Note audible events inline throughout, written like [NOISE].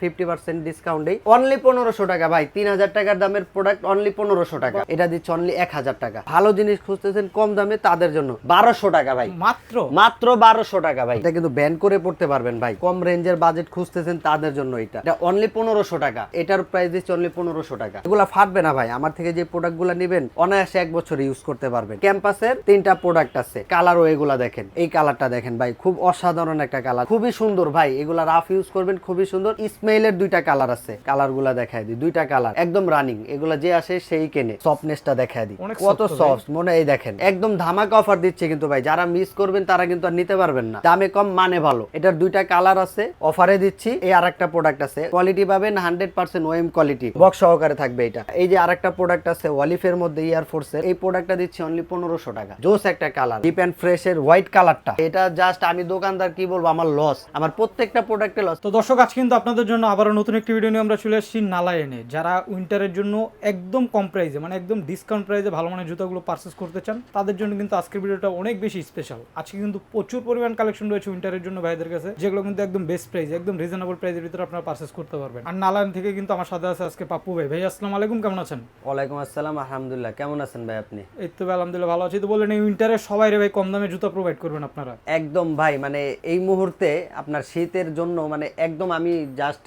Fifty percent ডিসকাউন্টে only পনেরোশো টাকা। ভাই তিন হাজার টাকার দামের প্রোডাক্ট অনলি পনেরোশো টাকা। এটা দিচ্ছে অনলি এক হাজার টাকা। ভালো জিনিস খুঁজতেছেন কম দামে তাদের জন্য। বারোশো টাকা ভাই। মাত্র? মাত্র বারোশো টাকা ভাই। এটা কিন্তু ব্যান করে পড়তে পারবেন ভাই। কম রেঞ্জের বাজেট খুঁজতেছেন তাদের জন্য এটা। এটা অনলি পনেরোশো টাকা। এটার প্রাইস দিচ্ছে অনলি পনেরোশো টাকা। এগুলা ফাটবে না ভাই। আমার থেকে যে প্রোডাক্টগুলা নেবেন অনায়াসে এক বছর ইউজ করতে পারবেন। ক্যাম্পাসের তিনটা প্রোডাক্ট আছে। কালারও এগুলা দেখেন। এই কালারটা দেখেন ভাই। খুব অসাধারণ একটা কালার খুবই সুন্দর ভাই। এগুলা রাফ ইউজ করবেন খুবই সুন্দর। ইসমাইলের দুইটা কালার আছে। কালারগুলা দেখায় দিই। দুইটা কালার। একদম রানিং। এগুলা যে আসে সেই কেনে। সফটনেসটা দেখায় দিই। অনেক কত। সফট মনে এই দেখেন। একদম ধামাকা অফার দিচ্ছে কিন্তু ভাই। যারা মিস করবেন তারা কিন্তু আর নিতে পারবেন না। দামে কম মানে ভালো। এটার দুইটা কালার আছে। অফারে দিচ্ছি। এই আরেকটা প্রোডাক্ট আছে। কোয়ালিটি পাবেন hundred percent OEM quality box সহকারে থাকবে এটা। এই যে আরেকটা প্রোডাক্ট আছে ওয়ালিফের মধ্যে ইয়ার ফোর্সের এই প্রোডাক্টটা দিচ্ছি অনলি পনেরোশো টাকা। জোস একটা কালার। ডিপ অ্যান্ড ফ্রেশ এর হোয়াইট কালারটা। এটা জাস্ট আমি দোকানদার কি বলব? আমার লস আমার প্রত্যেকটা প্রোডাক্টে লস তো দর্শক আজ কিন্তু আপনাদের জন্য আবারও নতুন একটি ভিডিও নিয়ে আমরা চলে এসেছি নালায়নে যারা উইন্টারের জন্য একদম কম প্রাইসে মানে একদম ডিসকাউন্ট প্রাইজে ভালো মানের জুতাগুলো পারচেস করতে চান তাদের জন্য কিন্তু আজকের ভিডিওটা অনেক বেশি স্পেশাল আজকে কিন্তু প্রচুর পরিমাণ কালেকশন রয়েছে উইন্টারের জন্য ভাইদের কাছে যেগুলো কিন্তু একদম বেস্ট প্রাইস একদম রিজনেবল প্রাইসের ভিতরে আপনারা পারচেস করতে পারবেন। আর নালায়ন থেকে কিন্তু আমার সাথে আছে আজকে পাপ্পু ভাই। ভাই আসসালামু আলাইকুম কেমন আছেন? ওয়ালাইকুম আসসালাম আলহামদুলিল্লাহ। কেমন আছেন ভাই আপনি? এই তো আলহামদুলিল্লাহ ভালো আছি। তো বললেন এই উইন্টারে সবাই রে ভাই কম দামে জুতা প্রোভাইড করবেন আপনারা? একদম ভাই মানে এই মুহূর্তে আপনার শীতের জন্য মানে একদম আমি জাস্ট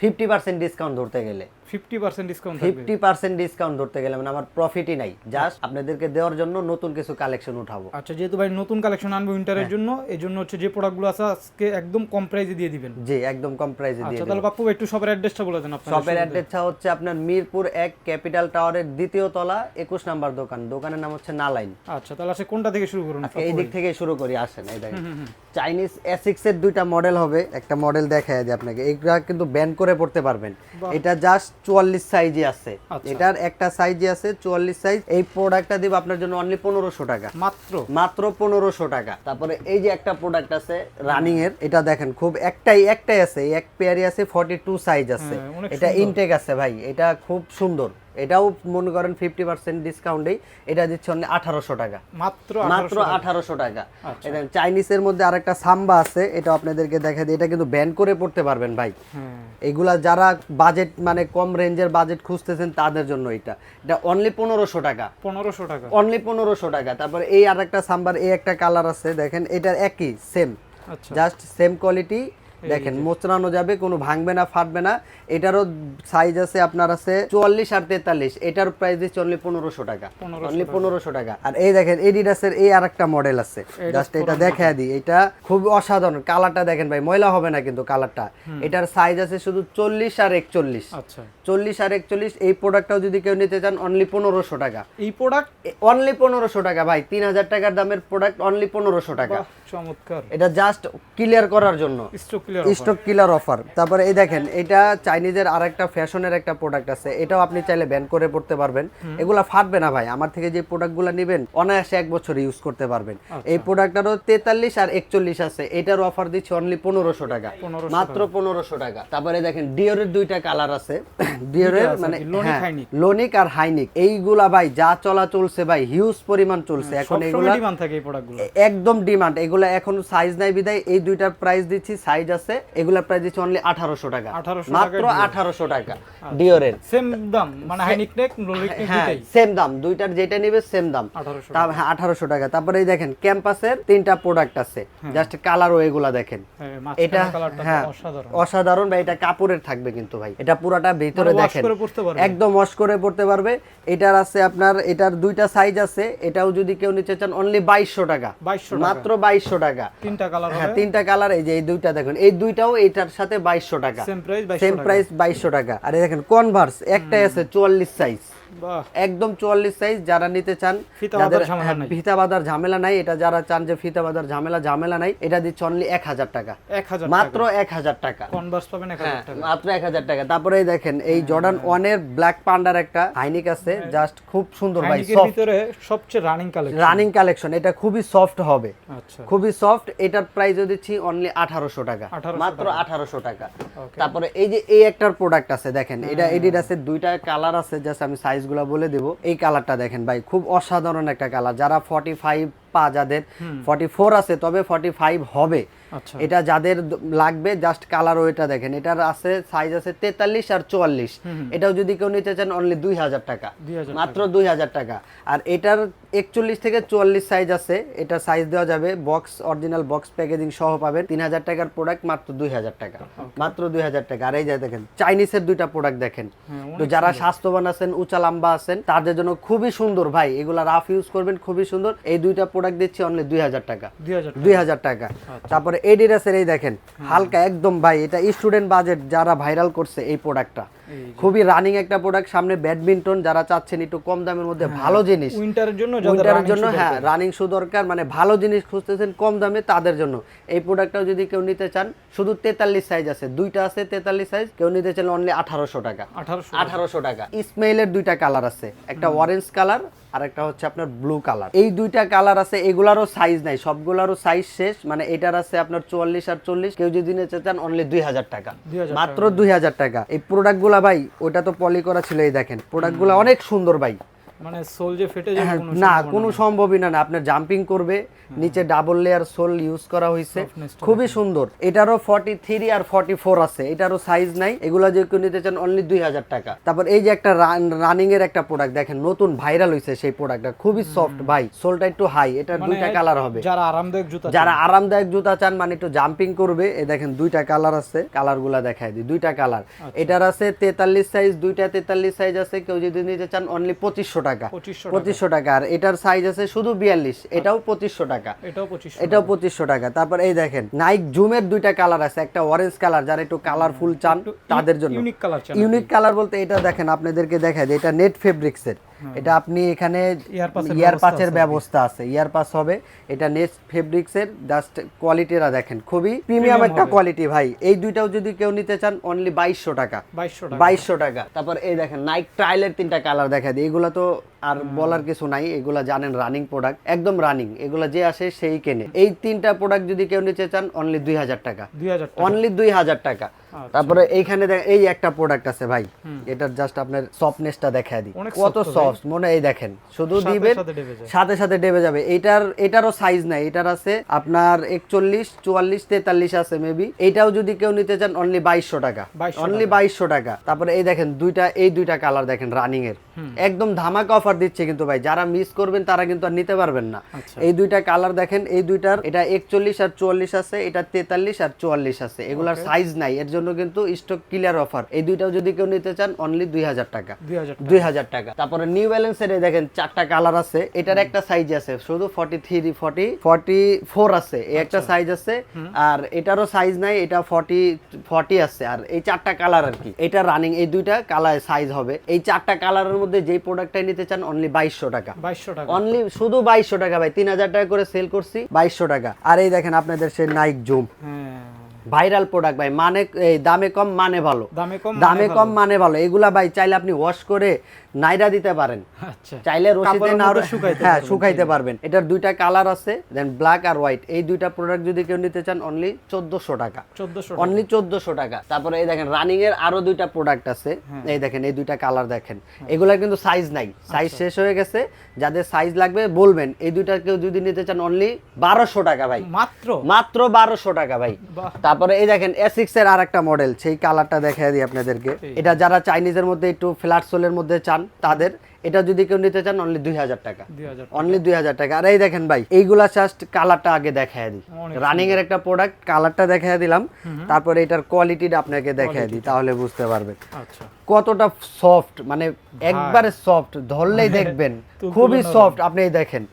ফিফটি পার্সেন্ট ডিসকাউন্ট ধরতে গেলে। ফিফটি পার্সেন্ট ডিসকাউন্ট থাকবে। ফিফটি পার্সেন্ট ডিসকাউন্ট ধরতে গেলে মানে আমার প্রফিটই নাই। জাস্ট আপনাদেরকে দেওয়ার জন্য নতুন কিছু কালেকশন উঠাবো। আচ্ছা যেহেতু ভাই নতুন কালেকশন আনবে হ্যাঁ। উইন্টারের জন্য এই জন্য হচ্ছে যে প্রোডাক্টগুলো আছে আজকে একদম কম প্রাইসে দিয়ে দিবেন। জি একদম কম প্রাইসে দিয়ে আচ্ছা তাহলে বাপু একটু সবার অ্যাড্রেসটা বলে দেন আপনার শপের অ্যাড্রেসটা হচ্ছে আপনার মিরপুর এক ক্যাপিটাল টাওয়ারের দ্বিতীয় তলা একুশ নাম্বার দোকান। দোকানের নাম হচ্ছে নালাইন আচ্ছা তাহলে আসে কোনটা থেকে শুরু করুন? এই দিক থেকে শুরু করি আসেন এই দেখেন। চাইনিজ এসিক্স এর দুইটা মডেল হবে। একটা মডেল দেখায় যে আপনাকে। এইগুলা কিন্তু ব্যান করে পড়তে পারবেন। এটা জাস্ট চুয়াল্লিশ সাইজে আছে। আচ্ছা। এটার একটা সাইজে আছে চুয়াল্লিশ সাইজ এই প্রোডাক্টটা দিব আপনার জন্য অনলি পনেরোশো টাকা। মাত্র? মাত্র পনেরোশো টাকা। তারপরে এই যে একটা প্রোডাক্ট আছে রানিং এর এটা দেখেন খুব একটাই একটাই আছে। এক পেয়ারি আছে ফর্টি টু সাইজ আছে। হ্যাঁ, এটা। ইনটেক আছে ভাই। এটা খুব সুন্দর। এটাও মনে করেন ফিফটি পার্সেন্ট ডিসকাউন্টেই এটা দিচ্ছে আঠারোশো টাকা। মাত্র মাত্র আঠারোশো টাকা। আচ্ছা। এটা চাইনিজের মধ্যে আরেকটা সাম্বা আছে এটা আপনাদেরকে দেখা দিই। এটা কিন্তু ব্যান করে পড়তে পারবেন ভাই। এগুলা যারা বাজেট মানে কম রেঞ্জের বাজেট খুঁজতেছেন তাদের জন্য এটা। এটা অনলি পনেরোশো টাকা। পনেরোশো টাকা। অনলি পনেরোশো টাকা। তারপর এই আর একটা সাম্বার এই একটা কালার আছে দেখেন এটার একই সেম আচ্ছা। জাস্ট সেম কোয়ালিটি দেখেন মোচড়ানো যাবে কোনো ভাঙবে না ফাটবে না। এটারও সাইজ আছে আপনার আছে চুয়াল্লিশ আর তেতাল্লিশ। এটার প্রাইস দিচ্ছে অনলি পনেরোশো টাকা। অনলি পনেরোশো টাকা। আর এই দেখেন এডিডাসের এই আর একটা মডেল আছে জাস্ট এটা দেখা দিই। এটা খুব অসাধারণ। কালারটা দেখেন ভাই ময়লা হবে না কিন্তু কালারটা এটার সাইজ আছে শুধু চল্লিশ আর একচল্লিশ। আচ্ছা। চল্লিশ আর একচল্লিশ এই প্রোডাক্টটাও যদি কেউ নিতে চান অনলি পনেরোশো টাকা। এই প্রোডাক্ট অনলি পনেরোশো টাকা ভাই। তিন হাজার টাকার দামের প্রোডাক্ট অনলি পনেরোশো টাকা। চমৎকার। এটা জাস্ট ক্লিয়ার করার জন্য। স্টক কিলার অফার তারপরে এই দেখেন এটা চাইনিজের আরেকটা ফ্যাশনের একটা প্রোডাক্ট আছে। এটাও আপনি চাইলে ব্যান করে পড়তে পারবেন। এগুলা ফাটবে না ভাই। আমার থেকে যে প্রোডাক্টগুলো নেবেন অনায়াসে এক বছর ইউজ করতে পারবেন। আচ্ছা। এই প্রোডাক্টটারও তেতাল্লিশ আর একচল্লিশ আছে। এটার অফার দিচ্ছে অনলি পনেরোশো টাকা। মাত্র পনেরোশো টাকা। তারপরে দেখেন ডিওরের দুইটা কালার আছে। [LAUGHS] ডিওরের মানে আর লনিক, হ্যাঁ, আর হাইনিক এইগুলা ভাই যা চলা চলছে ভাই হিউজ পরিমাণ চলছে। এখন এগুলা একদম ডিমান্ড এগুলা এখন সাইজ নাই বিদায়। এই দুইটার প্রাইস দিচ্ছি সাইজ আছে এগুলার প্রাইস দিচ্ছি অনলি আঠারোশো টাকা। 1800 মাত্র টাকায় Dior। আঠারোশো টাকা ডিওরের সেম দাম মানে হাইনিক নেক লোলিক নেক হ্যাঁ দুটাই সেম দাম দুইটার যেটা নিবে সেম দাম। 1800 তা হ্যাঁ আঠারোশো টাকা। তারপরে এই দেখেন ক্যাম্পাসের তিনটা প্রোডাক্ট আছে। জাস্ট কালারও এগুলা দেখেন। হ্যাঁ, এটা হ্যাঁ অসাধারণ। অসাধারণ ভাই এটা কাপড়ের থাকবে কিন্তু ভাই। এটা পুরাটা ভিতরে মানে দেখেন? একদম ওয়াশ করে পড়তে পারবে। এটার আছে আপনার এটার দুইটা সাইজ আছে। এটাও যদি কেউ নিতে চান অনলি বাইশশো টাকা। 2200 টাকা। মাত্র বাইশশো টাকা। তিনটা কালার হ্যাঁ তিনটা কালার এই যে এই দুইটা দেখুন। এই দুইটাও এটার সাথে বাইশশো টাকা। সেম প্রাইস 2200 টাকা। প্রাইস বাইশশো টাকা। আর দেখেন কনভার্স একটাই আছে চুয়াল্লিশ সাইজ একদম চুয়াল্লিশ সাইজ যারা নিতে চান ফিতা বাঁধার ঝামেলা হ্যাঁ, নাই। এটা যারা চান যে ফিতা বাঁধার ঝামেলা ঝামেলা নাই এটা দিচ্ছে অনলি এক হাজার টাকা। মাত্র এক হাজার টাকা। কনভার্স পাবেন 1000 হ্যাঁ, মাত্র এক হাজার টাকা। তারপরে দেখেন এই জর্ডান ওয়ানের ব্ল্যাক পান্ডার একটা হাইনিক আছে জাস্ট খুব সুন্দর ভাই ভিতরে সবচেয়ে রানিং কালেকশন রানিং কালেকশন এটা খুবই সফট হবে। আচ্ছা। খুবই সফট এটার প্রাইসও দিচ্ছি অনলি আঠারোশো টাকা। মাত্র আঠারোশো টাকা। তারপরে এই যে এই একটার প্রোডাক্ট আছে দেখেন এটা এডিডাসের দুইটা কালার আছে জাস্ট আমি সাইজগুলো বলে দেবো। এই কালারটা দেখেন ভাই খুব অসাধারণ একটা কালার যারা ফর্টি ফাইভ পা যাদের ফর্টি ফোর আছে তবে ফর্টি ফাইভ হবে। আচ্ছা। এটা যাদের লাগবে জাস্ট কালার ওইটা দেখেন এটার আছে সাইজ আছে তেতাল্লিশ আর চুয়াল্লিশ। এটাও যদি কেউ নিতে চান অনলি দুই হাজার টাকা। মাত্র দুই হাজার টাকা। আর এটার একচল্লিশ থেকে চুয়াল্লিশ সাইজ আছে এটা সাইজ দেওয়া যাবে বক্স অরিজিনাল বক্স প্যাকেজিং সহ পাবেন। তিন হাজার টাকার প্রোডাক্ট মাত্র দুই হাজার টাকা। মাত্র দুই হাজার টাকা। আর এই যে দেখেন চাইনিজের দুইটা প্রোডাক্ট দেখেন। হ্যাঁ, তো যারা স্বাস্থ্যবান আছেন উঁচা লম্বা আছেন তাদের জন্য খুবই সুন্দর। ভাই এগুলা রাফ ইউজ করবেন খুবই সুন্দর। এই দুইটা প্রোডাক্ট দিচ্ছি অনলি দুই হাজার টাকা। দুই হাজার দুই হাজার টাকা। তারপরে এডিডাসের এই দেখেন হালকা একদম ভাই এটা স্টুডেন্ট বাজেট যারা ভাইরাল করছে এই প্রোডাক্টটা খুবই রানিং একটা প্রোডাক্ট সামনে ব্যাডমিন্টন যারা চাচ্ছেন একটু কম দামের মধ্যে ভালো জিনিস। উইন্টারের জন্য উইন্টারের জন্য হ্যাঁ রানিং শু দরকার মানে ভালো জিনিস খুঁজতেছেন কম দামে তাদের জন্য। এই প্রোডাক্টটাও যদি কেউ নিতে চান শুধু তেতাল্লিশ সাইজ আছে দুইটা আছে তেতাল্লিশ সাইজ কেউ নিতে চান অনলি আঠারোশো টাকা। আঠারোশো টাকা। ইসমাইলের দুইটা কালার আছে একটা অরেঞ্জ কালার আর একটা হচ্ছে আপনার ব্লু কালার এই দুইটা কালার আছে এগুলারও সাইজ নাই সবগুলারও সাইজ শেষ মানে এটার আছে আপনার চুয়াল্লিশ আর চল্লিশ কেউ যদি নিতে চান অনলি দুই হাজার টাকা। মাত্র দুই হাজার টাকা। এই প্রোডাক্ট গুলা ভাই ওটা তো পলি করা ছিল এই দেখেন প্রোডাক্টগুলো অনেক সুন্দর ভাই। মানে সোল যে ফেটে যাবে হ্যাঁ, না কোনো সম্ভবই না আপনার জাম্পিং করবে নিচে ডাবল লেয়ার সোল ইউজ করা হয়েছে খুবই সুন্দর এটারও ফর্টি থ্রি আর ফর্টি ফোর আছে এটারও সাইজ নাই এগুলো যে কেউ নিতে চান অনলি দুই হাজার টাকা। তারপর এই যে একটা রানিং এর একটা প্রোডাক্ট দেখেন নতুন ভাইরাল হয়েছে সেই প্রোডাক্টটা খুবই সফট ভাই সোলটা একটু হাই এটার মানে দুইটা কালার হবে। যারা আরামদায়ক জুতা যারা আরামদায়ক জুতা চান মানে একটু জাম্পিং করবে এই দেখেন দুইটা কালার আছে কালারগুলা দেখাই দিই দুইটা কালার আচ্ছা। এটার আছে তেতাল্লিশ সাইজ দুইটা তেতাল্লিশ সাইজ আছে কেউ যদি নিতে চান অনলি পঁচিশশো টাকা। পঁচিশশো টাকা। আর এটার সাইজ আছে শুধু বিয়াল্লিশ। এটাও পঁচিশশো টাকা। এটাও পঁচিশশো টাকা। তারপর এই দেখেন নাইক জুমের দুইটা কালার আছে। একটা অরেঞ্জ কালার যারা একটু কালারফুল চান তাদের জন্য। ইউনিক কালার ইউনিক কালার বলতে এটা দেখেন আপনাদেরকে দেখায় এটা নেট ফেব্রিক্সের এটা আপনি এখানে ইয়ার ব্যবস্থা আছে। ব্যবস্থা আছে। ইয়ার পাস হবে। এটা নেক্সট ফেব্রিক্সের জাস্ট কোয়ালিটিরা দেখেন। খুবই প্রিমিয়াম একটা কোয়ালিটি ভাই। এই দুইটাও যদি কেউ নিতে চান অনলি বাইশশো টাকা। বাইশশো টাকা। তারপর এই দেখেন নাইক ট্রাইলের তিনটা কালার দেখা দিই। এগুলো তো আর বলার কিছু নাই এগুলা জানেন রানিং প্রোডাক্ট একদম রানিং এগুলা যে আসে সেই কেনে। এই তিনটা প্রোডাক্ট যদি কেউ নিতে চান অনলি দুই হাজার টাকা। অনলি দুই হাজার টাকা। আচ্ছা। তারপরে এইখানে এই একটা প্রোডাক্ট আছে ভাই। এটার জাস্ট আপনার সফটনেসটা দেখা দিই। কত সফট মনে এই দেখেন। শুধু দিবেন সাথে সাথে সাথে ডেবে যাবে। এটার এটারও সাইজ নাই। এটার আছে আপনার একচল্লিশ চুয়াল্লিশ তেতাল্লিশ আছে মেবি এটাও যদি কেউ নিতে চান অনলি বাইশশো টাকা। অনলি বাইশশো টাকা। তারপরে এই দেখেন দুইটা এই দুইটা কালার দেখেন রানিং এর। একদম ধামাকা অফার দিচ্ছে কিন্তু ভাই। যারা মিস করবেন তারা কিন্তু আর নিতে পারবেন না। আচ্ছা। এই দুইটা কালার দেখেন এই দুইটার এটা একচল্লিশ আর চুয়াল্লিশ আছে এটা তেতাল্লিশ আর চুয়াল্লিশ আছে। এগুলার সাইজ নাই এর জন্য কিন্তু স্টক ক্লিয়ার অফার এই দুইটাও যদি কেউ নিতে চান অনলি দুই হাজার টাকা। দুই হাজার দুই হাজার টাকা। তারপরে নিউ ব্যালেন্সের এই দেখেন চারটা কালার আছে। এটার একটা সাইজ আছে শুধু forty three forty forty four আছে। এই একটা সাইজ আছে। আর এটারও সাইজ নাই এটা ফর্টি ফর্টি আছে। আর এই চারটা কালার আর কি। এটা রানিং এই দুইটা কালার সাইজ হবে। এই চারটা কালারের মধ্যে যেই প্রোডাক্টটাই নিতে চান অনলি বাইশশো টাকা। বাইশশো টাকা। অনলি শুধু বাইশশো টাকা ভাই তিন হাজার টাকা করে সেল করছি বাইশশো টাকা। আর এই দেখেন আপনাদের সে নাইক জুম ভাইরাল প্রোডাক্ট ভাই মানে এই দামে কম মানে ভালো। দামে কম দামে কম মানে ভালো। এগুলা ভাই চাইলে আপনি ওয়াশ করে নাইরা দিতে পারেন। আচ্ছা। চাইলে রশিদে কাপড়ের না শুকাইতে হ্যাঁ শুকাইতে পারবেন। এটার দুইটা কালার আছে দেন ব্ল্যাক আর হোয়াইট এই দুইটা প্রোডাক্ট যদি কেউ নিতে চান অনলি চোদ্দশো টাকা। চোদ্দশো অনলি চোদ্দশো টাকা। তারপরে এই দেখেন রানিং এর আরও দুইটা প্রোডাক্ট আছে। হ্যাঁ। এই দেখেন এই দুইটা কালার দেখেন। এগুলা কিন্তু সাইজ নাই। সাইজ শেষ হয়ে গেছে। যাদের সাইজ লাগবে বলবেন। এই দুইটা কেউ যদি নিতে চান অনলি বারোশো টাকা ভাই। মাত্র? মাত্র বারোশো টাকা ভাই। তারপরে এই দেখেন এসিক্স এর আর একটা মডেল সেই কালারটা দেখাই দিই আপনাদেরকে। এটা যারা চাইনিজের মধ্যে একটু ফ্ল্যাট সোলের মধ্যে চান তাদের এটা যদি কেউ নিতে চান অনলি দুই হাজার টাকা। অনলি দুই হাজার টাকা। আর এই দেখেন ভাই এইগুলা জাস্ট কালারটা আগে দেখায় দিই। রানিং এর একটা প্রোডাক্ট কালারটা দেখায় দিলাম। তারপরে এটার কোয়ালিটিটা আপনাকে দেখায় দিই তাহলে বুঝতে পারবেন। আচ্ছা। কতটা সফট মানে একবারে সফট ধরলেই দেখবেন। খুবই সফট আপনি দেখেন।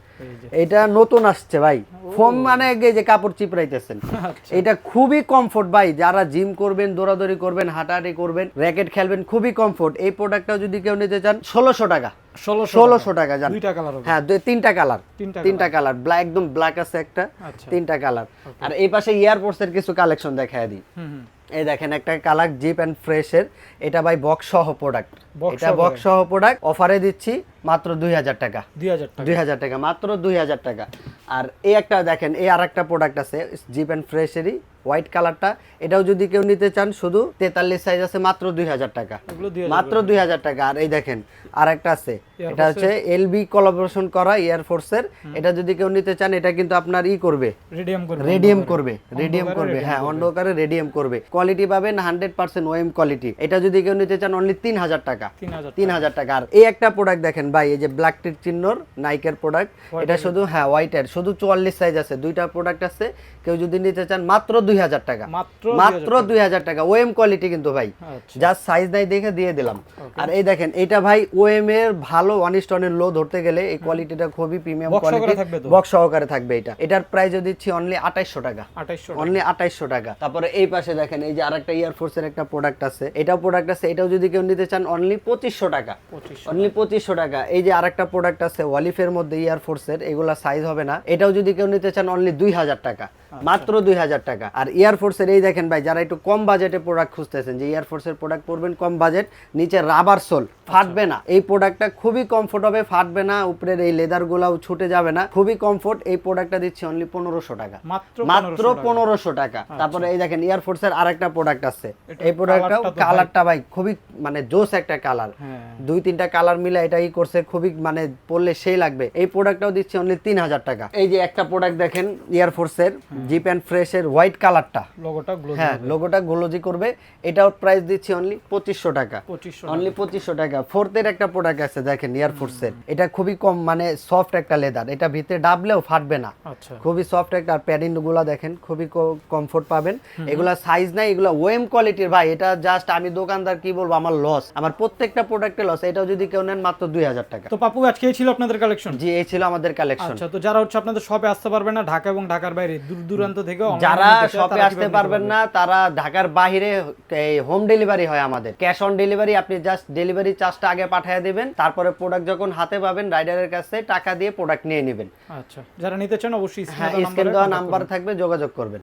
এটা নতুন আসছে ভাই। ফোম মানে যে কাপড় চিপড়াইতেছেন। [LAUGHS] আচ্ছা। এটা খুবই কমফোর্ট ভাই। যারা জিম করবেন দৌড়াদৌড়ি করবেন হাঁটাহাঁটি করবেন র্যাকেট খেলবেন খুবই কমফোর্ট এই প্রোডাক্টটা যদি কেউ নিতে চান ষোলোশো টাকা। ষোলোশো টাকা। জান। দুইটা কালার হ্যাঁ তিনটা কালার তিনটা কালার ব্ল্যাক একদম ব্ল্যাক আছে একটা। আচ্ছা। তিনটা কালার আর এই পাশে এয়ারপোর্টস এর কিছু কালেকশন দেখায় দিই। এই দেখেন একটা কালার জিপ অ্যান্ড ফ্রেশের এটা ভাই বক্স সহ প্রোডাক্ট এটা বক্স সহ প্রোডাক্ট অফারে দিচ্ছি। মাত্র দুই হাজার টাকা। দুই হাজার টাকা। মাত্র দুই হাজার টাকা। আর এই একটা দেখেন এই আর একটা প্রোডাক্ট আছে জিপ অ্যান্ড ফ্রেশেরই হোয়াইট কালারটা এটাও যদি কেউ নিতে চান শুধু তেতাল্লিশ সাইজ আছে মাত্র দুই হাজার টাকা। মাত্র দুই হাজার টাকা। আর এই দেখেন আর একটা আছে এটা হচ্ছে এলবি কোলাবোরেশন করা এয়ারফোর্সের এটা যদি কেউ নিতে চান এটা কিন্তু আপনার ই করবে। রেডিয়াম করবে রেডিয়াম করবে রেডিয়াম করবে হ্যাঁ অন্ধকারে রেডিয়াম করবে। কোয়ালিটি পাবেন হান্ড্রেড পার্সেন্ট ওএম কোয়ালিটি এটা যদি কেউ নিতে চান অনলি তিন হাজার টাকা। তিন হাজার টাকা। আর এই একটা প্রোডাক্ট দেখেন ভাই এই যে ব্ল্যাক টির চিহ্নর নাইকের প্রোডাক্ট এটা শুধু হ্যাঁ হোয়াইটের শুধু চুয়াল্লিশ সাইজ আছে দুইটা প্রোডাক্ট আছে কেউ যদি নিতে চান মাত্র দুই হাজার টাকা। মাত্র মাত্র দুই হাজার টাকা। ওএম কোয়ালিটি কিন্তু ভাই। আচ্ছা। যা সাইজ নাই দেখে দিয়ে দিলাম। আর এই দেখেন এটা ভাই ওএম এর ভালো ওয়ান স্টোনের লো ধরতে গেলে এই কোয়ালিটিটা খুবই প্রিমিয়াম কোয়ালিটি বক্স সহকারে থাকবে এটা। এটার প্রাইস দিচ্ছি অনলি আঠাইশশো টাকা। অনলি আঠাইশশো টাকা। তারপরে এই পাশে দেখেন এই যে আরেকটা এয়ারফোর্স এর একটা প্রোডাক্ট আছে। এটাও প্রোডাক্ট আছে এটাও যদি কেউ নিতে চান অনলি পঁচিশশো টাকা। অনলি পঁচিশশো টাকা। এই যে আরেকটা প্রোডাক্ট আছে ওয়ালিফের মধ্যে ইয়ারফোর্সের এগুলা সাইজ হবে না। এটাও যদি কেউ নিতে চান অনলি দুই হাজার টাকা। মাত্র দুই হাজার টাকা। আর এয়ারফোর্স এর এই দেখেন ভাই যারা একটু কম বাজেটে প্রোডাক্ট খুঁজতেছেন যে এয়ারফোর্স এর প্রোডাক্ট পরবেন কম বাজেট নিচে রাবার সোল ফাটবে না। এই প্রোডাক্টটা খুবই কমফোর্ট হবে ফাটবে না উপরের এই লেদার গুলাও ছুটে যাবে না। খুবই কমফোর্ট এই প্রোডাক্টটা দিচ্ছি অনলি পনেরোশো টাকা। মাত্র মাত্র 1500 টাকা। পনেরোশো টাকা। তারপরে এই দেখেন এয়ারফোর্স এর আরেকটা প্রোডাক্ট আছে। এই প্রোডাক্টটাও কালারটা ভাই খুবই মানে জোস একটা কালার হ্যাঁ। দুই তিনটা কালার মিলে এটা ই করছে খুবই মানে পড়লে সেই লাগবে। এই প্রোডাক্টটাও দিচ্ছে অনলি তিন হাজার টাকা। এই যে একটা প্রোডাক্ট দেখেন এয়ারফোর্স এর। জিপ অ্যান্ড ফ্রেশ এর হোয়াইট কালারটা লোগোটা হ্যাঁ লোগোটা গোলজি করবে। এটাও প্রাইস দিচ্ছি অনলি পঁচিশশো টাকা। অনলি পঁচিশশো টাকা। ফোর্থের একটা প্রোডাক্ট আছে দেখেন এয়ারফোর্স এর। এটা খুবই কম মানে সফট একটা লেদার এটা ভিতরে ডাবলেও ফাটবে না। আচ্ছা। খুবই সফট একটা আর প্যাডিংগুলা দেখেন খুবই কমফোর্ট পাবেন। এগুলা সাইজ নাই এগুলা ওয়েম কোয়ালিটির ভাই এটা জাস্ট আমি দোকানদার কি বলব আমার লস আমার প্রত্যেকটা প্রোডাক্টে লস এটাও যদি কেউ নেন মাত্র দুই হাজার টাকা। তো পাপু আজকে এই ছিল আপনাদের কালেকশন জি এই ছিল আমাদের কালেকশন আচ্ছা তো যারা হচ্ছে আপনাদের শপে আসতে পারবে না ঢাকা এবং ঢাকার বাইরে দূর দূরান্ত থেকে যারা শপে আসতে পারবেন না তারা ঢাকার বাহিরে এই হোম ডেলিভারি হয় আমাদের। ক্যাশ অন ডেলিভারি আপনি জাস্ট ডেলিভারি চার্জটা আগে পাঠিয়ে দিবেন তারপরে প্রোডাক্ট যখন হাতে পাবেন রাইডারের কাছে টাকা দিয়ে প্রোডাক্ট নিয়ে নেবেন। আচ্ছা যারা নিতে চান অবশ্যই হ্যাঁ স্ক্রিন দেওয়া নাম্বার থাকবে যোগাযোগ করবেন।